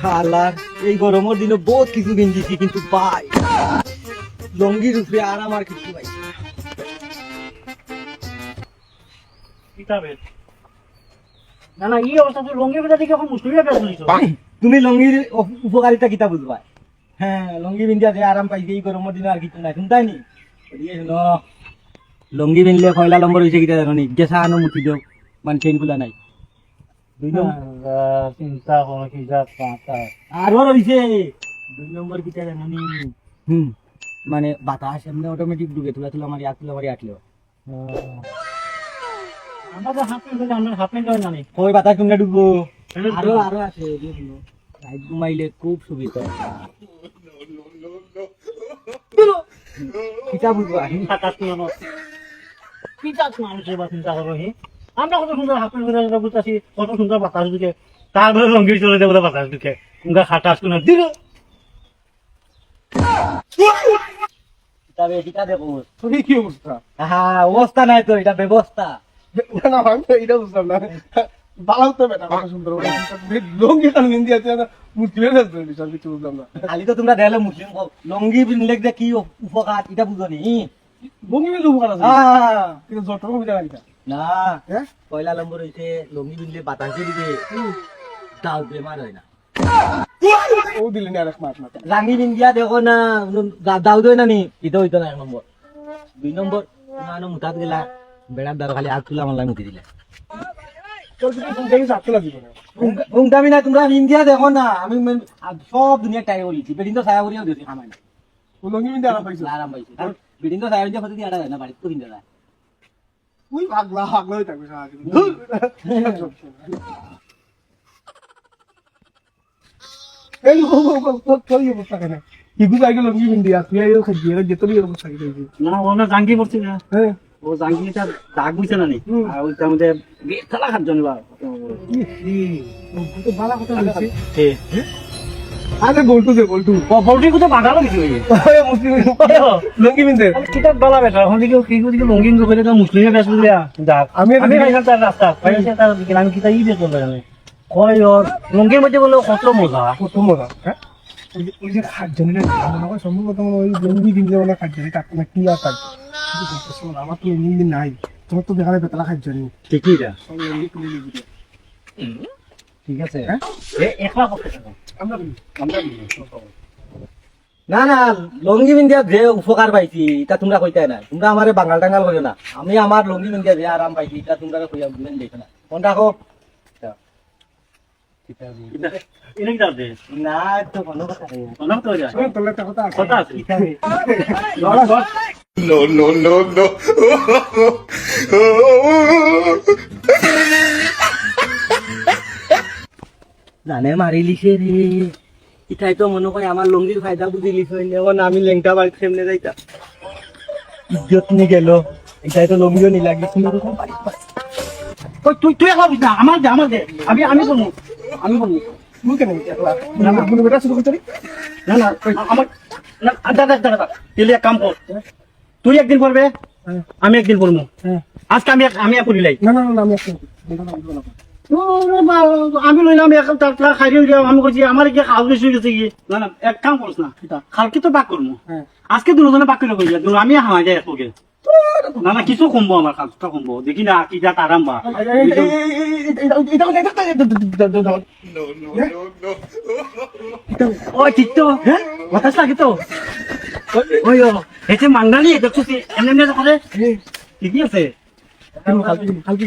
শালার এই গরমের দিনে বহুত কিছু গেঞ্জিছি কিন্তু পাই লঙ্গির উপরে আর আমার কিছু পাই না না এই অবস্থা দেখে এখন তুমি লঙ্গির উপ- উপকারিতা কিতা বুঝবা? হ্যাঁ লঙ্গি বিন্দিয়া যে আরাম পাইছে এই গরমের দিনে আর কিছু নাই তুমি তাই নি লঙ্গি বিনলে কয়লা নম্বর হয়েছে কিতা জানো নি? গেছা আনো মুঠি দিও মানে চেনগুলা নাই। চিন্তা করো কি যা পাতা আরও রয়েছে দুই নম্বর কিতা জানো হুম। মানে বাতাস এমনি অটোমেটিক ডুবে তুলা তুলা মারি আট তুলা মারি আটলেও আমরা তো হাফ প্যান্ট আমরা হাফ প্যান্ট হয় না নি ওই বাতাস তোমরা ডুববো আরও আরও আছে। লাইট ঘুমাইলে খুব সুবিধা। কিতা বুঝবা মানুষের বা চিন্তা করো হি। আমরা কত সুন্দর হাফ প্যান্ট করে বুঝতেছি কত সুন্দর বাতাস ঢুকে। তারপরে লঙ্গি চলে দেবো বাতাস ঢুকে। উনকা খাটাস কোনো দিল। কিতাবে কিতা দেখো? তুমি কি অবস্থা? হ্যাঁ অবস্থা নাই তো এটা ব্যবস্থা। না না আমি এটা বুঝলাম না। বালাও তো বেটা কত সুন্দর লঙ্গি তার নিন্দি আছে মুসলিমের কাছে বিষয় কিছু বুঝলাম না। খালি তো তোমরা দেখলে মুসলিম কও, লঙ্গি পিনলে যে কি উপকার এটা বুঝো নি? লঙ্গি মিলে উপকার আছে। কিন্তু যত না হ্যাঁ পয়লা নম্বর হইছে লঙ্গি পিনলে বাতাস দিবে দাও বেমার হয় না। ও দিলেন আর এক মাস না রাঙি বিন্দিয়া দেখো না দা- দাও দই না নি এটা হইতো না এক নম্বর দুই নম্বর না মুঠাত গেলা বেড়ার দ্বারা খালি আগ তুলা মাল্লা মুঠি দিলে। তোমরা ইন্ডিয়া দেখো না আমি সব দুনিয়া টাই বলিছি বেদিন তো ছায়া করিয়াও দিয়েছি খামাই না বেদিন তো ছায়া করিয়া প্রতিদিন আটা যায় না বাড়িতে কিনতে যায় ওই ভাগলা ভাগলাই থাকবে সারা এই ও ও ও তোর আগে লঙ্গি বিন্দি আসবি এই ও খাইয়ে রে যেতে ইয়ে বসা কেন না ও না জাঙ্গি পড়ছে না হ্যাঁ ও জাঙ্গিটা দাগ বুঝছে না নি আর ওইটার মধ্যে খেলা খার জন্য বা বালা কথা হইছে আরে বল্টু দে বল্টু। বল্টু কোথা বাগালো কিছু লঙ্গি বিনতে কিতাব বালা বেটা? হলি কি কি কি লঙ্গি গো করে মুসলিমে বেশ বুঝলা দাগ আমি আমি ভাইসান তার রাস্তা ভাইসান তার দিকে আমি কিতা ই বের করব জানি কয় ওর? লঙ্গির মধ্যে বলে কত মজা? কত মজা হ্যাঁ? ওই যে খাট জানি না সম্ভবত ওই লঙ্গি বিনতে বলে খাট জানি তার কোনো কি আর কাজ আমার তো লঙ্গি নাই। তোমার তো বেকারে বেতলা খাট জানি ঠিকই যা। ঠিক আছে। হ্যাঁ? একলা করতে থাকো। না না, লঙ্গি বিন্দিয়া যে উপকার পাইছি, এটা তোমরা কইতে না তোমরা আমারে বাঙাল টাঙ্গাল করিও না। আমি আমার লঙ্গি বিন্দিয়া যে আরাম পাইছি, এটা তোমরা কইয়া না। কোন রাখো না তো কোনো কথা নেই। তো কথা কথা কর। জানে মারি লিখে রে ইটাই তো মনে করে আমার লঙ্গির ফায়দা বুঝি লিখে। এখন আমি লেংটা বাড়ি সেমনে যাইতাম ইজ্জত নি গেল। এটাই তো লঙ্গিও নি লাগি তুমি ওরকম বাড়ি তুই তুই বুঝ না আমার দে আমার দে। আমি আমি বলব আমি বলব তুই কেন না, না, বেটা শুরু করতে না না আমার না দাদা দাদা দাদা এক কাম কর তুই একদিন হ্যাঁ, আমি একদিন হ্যাঁ। আজকে আমি আমি এক পড়িলাই না, না, আমি। আমি লইলাম এক টাকা খাই আমি করছি আমার গিয়ে খাওয়া বেশি হয়ে গেছে না না এক কাম করছ না খালকে তো বাক করব আজকে দুজনে বাক করে কইয়া দুজন আমি হাওয়া যাই একগে না না কিছু কমবো আমার কাজটা কমবো দেখি না কি যা আরাম বা ও ঠিক তো হ্যাঁ লাগে তো ওই এতে মাঙ্গালি দেখছ এমনি ঠিকই আছে কালকে কালকে